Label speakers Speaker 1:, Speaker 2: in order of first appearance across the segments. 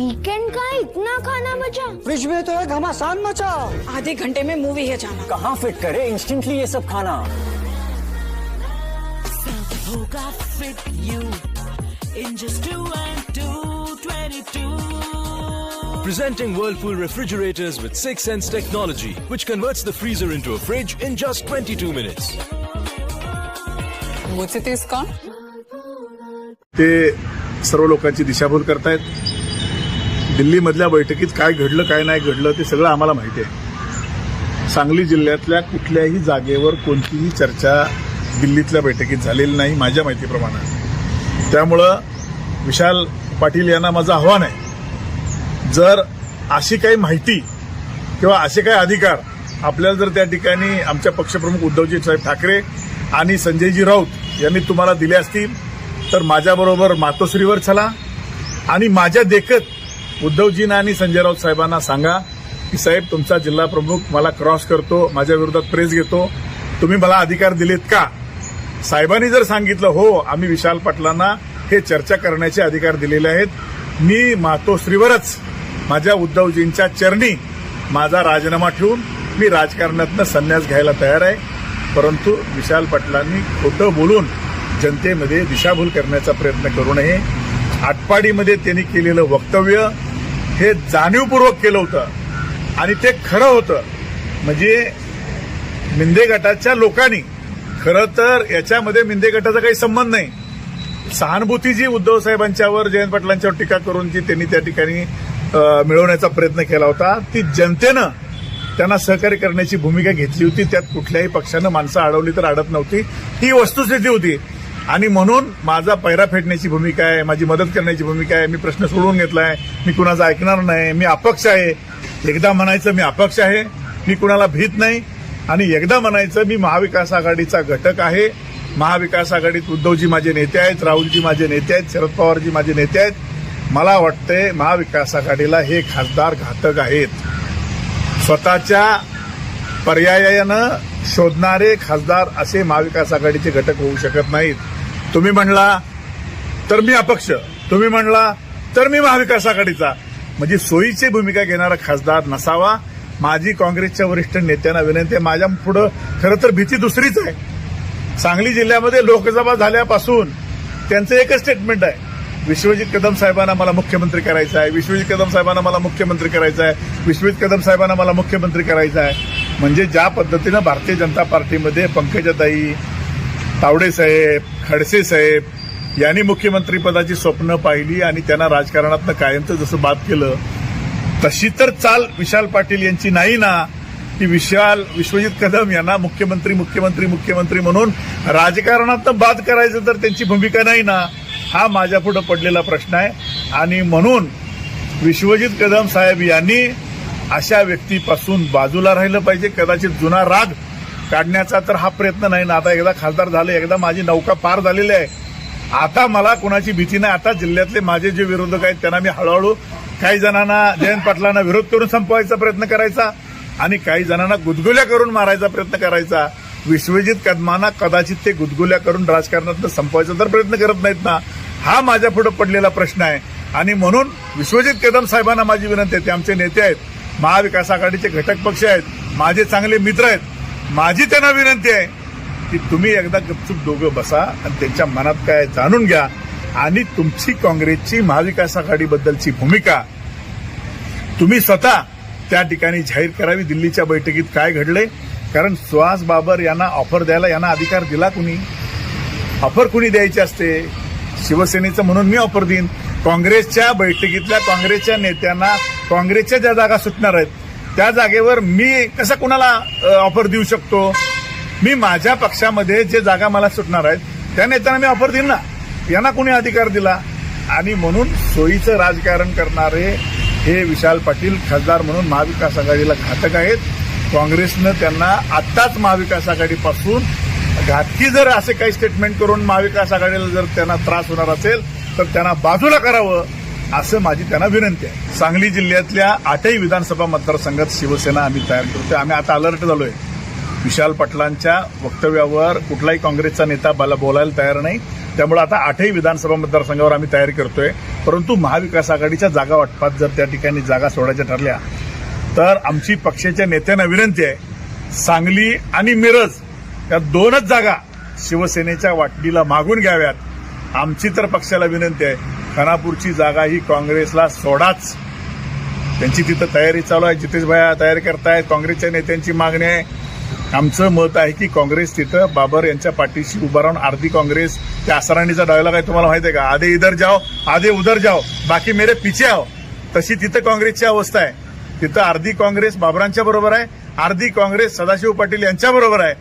Speaker 1: खाना खाना बचा
Speaker 2: फ्रिज में तो है घमासान मचा
Speaker 3: आधे घंटे में मूवी है जाना
Speaker 2: कहाँ फिट करे इंस्टेंटली ये सब खाना
Speaker 4: होगा fit you in just two and two, 22.
Speaker 5: Presenting Whirlpool refrigerators with 6 Sense technology, which converts the freezer into a fridge in just 22 minutes.
Speaker 3: मुझसे तेज कौन
Speaker 6: ते सर्व लोकांची दिशाभूल करतायत दिल्लीमधल्या बैठकीत काय घडलं काय नाही घडलं ते सगळं आम्हाला माहिती आहे. सांगली जिल्ह्यातल्या कुठल्याही जागेवर कोणतीही चर्चा दिल्लीतल्या बैठकीत झालेली नाही माझ्या माहितीप्रमाणे. त्यामुळं विशाल पाटील यांना माझं आव्हान आहे. जर अशी काही माहिती किंवा असे काही अधिकार आपल्याला जर त्या ठिकाणी आमच्या पक्षप्रमुख उद्धवजी साहेब ठाकरे आणि संजयजी राऊत यांनी तुम्हाला दिले असतील तर माझ्याबरोबर मातोश्रीवर चला आणि माझ्या देखत उद्धवजींना आणि संजय राऊत साहेबांना सांगा की साहेब तुमचा जिल्हा प्रमुख मला क्रॉस करतो माझ्या विरोधात प्रेस घेतो. तुम्ही मला अधिकार दिलेत का? साहेबांनी जर सांगितलं हो आम्ही विशाल पाटलांना हे चर्चा करण्याचे अधिकार दिलेले आहेत. मी मातोश्रीवरच माझ्या उद्धवजींच्या चरणी माझा राजीनामा ठेवून मी राजकारणातनं संन्यास घ्यायला तयार आहे. परंतु विशाल पाटलांनी खोटं बोलून जनतेमध्ये दिशाभूल करण्याचा प्रयत्न करू नये. आटपाडीमध्ये त्यांनी केलेलं वक्तव्य हे जाणीवपूर्वक केलं होतं. आणि ते खरं होतं. म्हणजे मिंदे गटाच्या लोकांनी खरं तर याच्यामध्ये मिंदे गटाचा काही संबंध नाही. सहानुभूती जी उद्धव साहेबांच्यावर जयंत पाटलांच्यावर टीका करून जी त्यांनी त्या ठिकाणी मिळवण्याचा प्रयत्न केला होता ती जनतेनं त्यांना सहकार्य करण्याची भूमिका घेतली होती. त्यात कुठल्याही पक्षानं माणसं अडवली तर अडत नव्हती. ही वस्तुस्थिती होती. आणि म्हणून माझा पैरा फेडण्याची भूमिका आहे माझी मदत करण्याची भूमिका आहे मी प्रश्न सोडवून आहे मी कुणाचा ऐकणार नाही मी अपक्ष आहे. एकदा म्हणायचं मी अपक्ष आहे मी कुणाला भीत नाही. आणि एकदा म्हणायचं मी महाविकास आघाडीचा घटक आहे. महाविकास आघाडीत उद्धवजी माझे नेते आहेत राहुलजी माझे नेते आहेत शरद पवारजी माझे नेते आहेत. मला वाटतंय महाविकास आघाडीला हे खासदार घातक आहेत. स्वतःच्या पर्यायानं शोधणारे खासदार असे महाविकास आघाडीचे घटक होऊ शकत नाहीत. तुम्ही म्हणला तर मी अपक्ष. तुम्ही म्हणला तर मी महाविकास आघाडीचा. म्हणजे सोयीची भूमिका घेणारा खासदार नसावा. माझी काँग्रेसच्या वरिष्ठ नेत्यांना विनंती आहे. माझ्या पुढं खरं तर भीती दुसरीच आहे. सांगली जिल्ह्यामध्ये लोकसभा झाल्यापासून त्यांचं एकच स्टेटमेंट आहे. विश्वजित कदम साहेबांना मला मुख्यमंत्री करायचं आहे. विश्वजित कदम साहेबांना मला मुख्यमंत्री करायचं आहे. विश्वजित कदम साहेबांना मला मुख्यमंत्री करायचं आहे. म्हणजे ज्या पद्धतीनं भारतीय जनता पार्टीमध्ये पंकजाताई तावडेसाहेब खडसे साहेब यांनी मुख्यमंत्रीपदाची स्वप्न पाहिली आणि त्यांना राजकारणातनं कायमचं जसं बाद केलं तशी तर चाल विशाल पाटील यांची नाही ना. की विशाल विश्वजित कदम यांना मुख्यमंत्री मुख्यमंत्री मुख्यमंत्री म्हणून राजकारणातनं बाद करायचं तर त्यांची भूमिका नाही ना. हा माझ्यापुढं पडलेला प्रश्न आहे. आणि म्हणून विश्वजित कदम साहेब यांनी अशा व्यक्तीपासून बाजूला राहिलं पाहिजे. कदाचित जुना राग काढण्याचा तर हा प्रयत्न नाही. ना आता एकदा खासदार झाले एकदा माझी नौका पार झालेली आहे. आता मला कोणाची भीती नाही. आता जिल्ह्यातले माझे जे विरोधक आहेत त्यांना मी हळूहळू काही जणांना जयंत पाटलांना विरोध करून संपवायचा प्रयत्न करायचा आणि काही जणांना गुदगुल्या करून मारायचा प्रयत्न करायचा. विश्वजित कदमांना कदाचित ते गुदगुल्या करून राजकारणात संपवायचा तर प्रयत्न करत नाहीत ना. हा माझ्या पुढे पडलेला प्रश्न आहे. आणि म्हणून विश्वजित कदम साहेबांना माझी विनंती आहे. ते आमचे नेते आहेत. महाविकास आघाडीचे घटक पक्ष आहेत माझे चांगले मित्र आहेत माझी त्यांना विनंती आहे की तुम्ही एकदा गपचूप दोघं बसा आणि त्यांच्या मनात काय जाणून घ्या. आणि तुमची काँग्रेसची महाविकास आघाडीबद्दलची भूमिका तुम्ही स्वतः त्या ठिकाणी जाहीर करावी. दिल्लीच्या बैठकीत काय घडले कारण सुहास बाबर यांना ऑफर द्यायला यांना अधिकार दिला कुणी? ऑफर कुणी द्यायची असते? शिवसेनेचं म्हणून मी ऑफर देईन. काँग्रेसच्या बैठकीतल्या काँग्रेसच्या नेत्यांना काँग्रेसच्या ज्या जागा सुटणार आहेत त्या जागेवर मी कसं कुणाला ऑफर देऊ शकतो? मी माझ्या पक्षामध्ये जे जागा मला सुटणार आहेत त्या नेत्यांना मी ऑफर देईन ना. यांना कुणी अधिकार दिला? आणि म्हणून सोयीचं राजकारण करणारे हे विशाल पाटील खासदार म्हणून महाविकास आघाडीला घातक आहेत. काँग्रेसनं त्यांना आत्ताच महाविकास आघाडीपासून घातकी जर असे काही स्टेटमेंट करून महाविकास आघाडीला जर त्यांना त्रास होणार असेल तर त्यांना बाजूला करावं असं माझी त्यांना विनंती आहे. सांगली जिल्ह्यातल्या आठही विधानसभा मतदारसंघात शिवसेना आम्ही तयार करतोय. आम्ही आता अलर्ट झालोय. विशाल पाटलांच्या वक्तव्यावर कुठलाही काँग्रेसचा नेता मला बोलायला तयार नाही. त्यामुळे आता आठही विधानसभा मतदारसंघावर आम्ही तयारी करतोय. परंतु महाविकास आघाडीच्या जागा वाटपात जर त्या ठिकाणी जागा सोडायच्या ठरल्या तर आमची पक्षाच्या नेत्यांना विनंती आहे सांगली आणि मिरज या दोनच जागा शिवसेनेच्या वाटणीला मागून घ्याव्यात. आमची तर पक्षाला विनंती आहे. खानापूरची जागा ही काँग्रेसला सोडाच. त्यांची तिथं तयारी चालू आहे. जितेश भाया तयारी करतायत. काँग्रेसच्या नेत्यांची मागणी आहे. आमचं मत आहे की काँग्रेस तिथं बाबर यांच्या पाठीशी उभं राहून अर्धी काँग्रेस त्या आसराणीचा डायलॉग आहे. तुम्हाला माहिती आहे का? आधे इधर जाओ आधे उधर जाओ. बाकी मेरे पिछे आहो तशी तिथं काँग्रेसची अवस्था आहे. तिथं अर्धी काँग्रेस बाबरांच्या बरोबर आहे. अर्धी काँग्रेस सदाशिव पाटील यांच्या बरोबर आहे.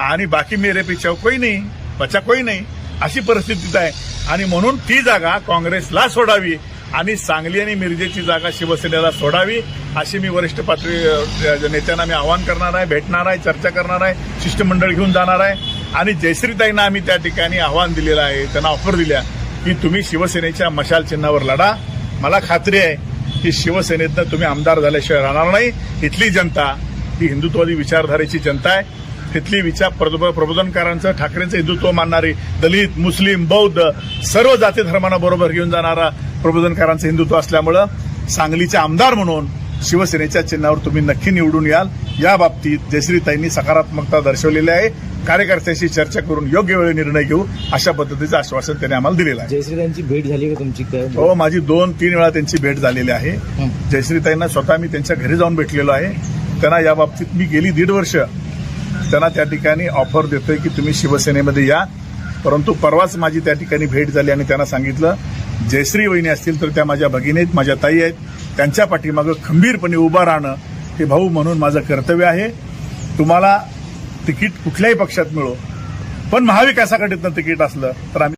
Speaker 6: आणि बाकी मेरे पिछे कोई नाही. बचा कोई नाही. अशी परिस्थितीत आहे. आणि म्हणून ती जागा काँग्रेसला सोडावी आणि सांगली आणि मिरजेची जागा शिवसेनेला सोडावी अशी मी वरिष्ठ पातळी नेत्यांना मी आवाहन करणार आहे भेटणार आहे चर्चा करणार आहे शिष्टमंडळ घेऊन जाणार आहे. आणि जयश्रीताईंना आम्ही त्या ठिकाणी आव्हान दिलेलं आहे त्यांना ऑफर दिल्या की तुम्ही शिवसेनेच्या मशाल चिन्हावर लढा. मला खात्री आहे की शिवसेनेतनं तुम्ही आमदार झाल्याशिवाय राहणार नाही. इथली जनता ही हिंदुत्वादी विचारधारेची जनता आहे. तिथली विचार प्रबो- प्रबोधनकारांचं ठाकरेंचं हिंदुत्व मानणारी दलित मुस्लिम बौद्ध सर्व जाती धर्मांना बरोबर घेऊन जाणारा प्रबोधनकारांचं हिंदुत्व असल्यामुळं सांगलीचे आमदार म्हणून शिवसेनेच्या चिन्हावर तुम्ही नक्की निवडून याल. या बाबतीत जयश्रीताईंनी सकारात्मकता दर्शवलेली आहे. कार्यकर्त्यांशी चर्चा करून योग्य वेळी निर्णय घेऊ अशा पद्धतीचं आश्वासन त्यांनी आम्हाला दिलेलं आहे.
Speaker 2: जयश्रीताईंची भेट झाली का तुमची?
Speaker 6: हो माझी दोन तीन वेळा त्यांची भेट झालेली आहे. जयश्रीताईंना स्वतः मी त्यांच्या घरी जाऊन भेटलेलो आहे. त्यांना या बाबतीत मी गेली दीड वर्ष त्यांना त्या ठिकाणी ऑफर देतोय की तुम्ही शिवसेनेमध्ये या. परंतु परवाच माझी त्या ठिकाणी भेट झाली आणि त्यांना सांगितलं जयश्री वहिनी असतील तर त्या माझ्या भगिनी आहेत माझ्या ताई आहेत. त्यांच्या पाठीमागं खंबीरपणे उभं राहणं हे भाऊ म्हणून माझं कर्तव्य आहे. तुम्हाला तिकीट कुठल्याही पक्षात मिळो. पण महाविकासाकडे तिकीट असलं तर आम्ही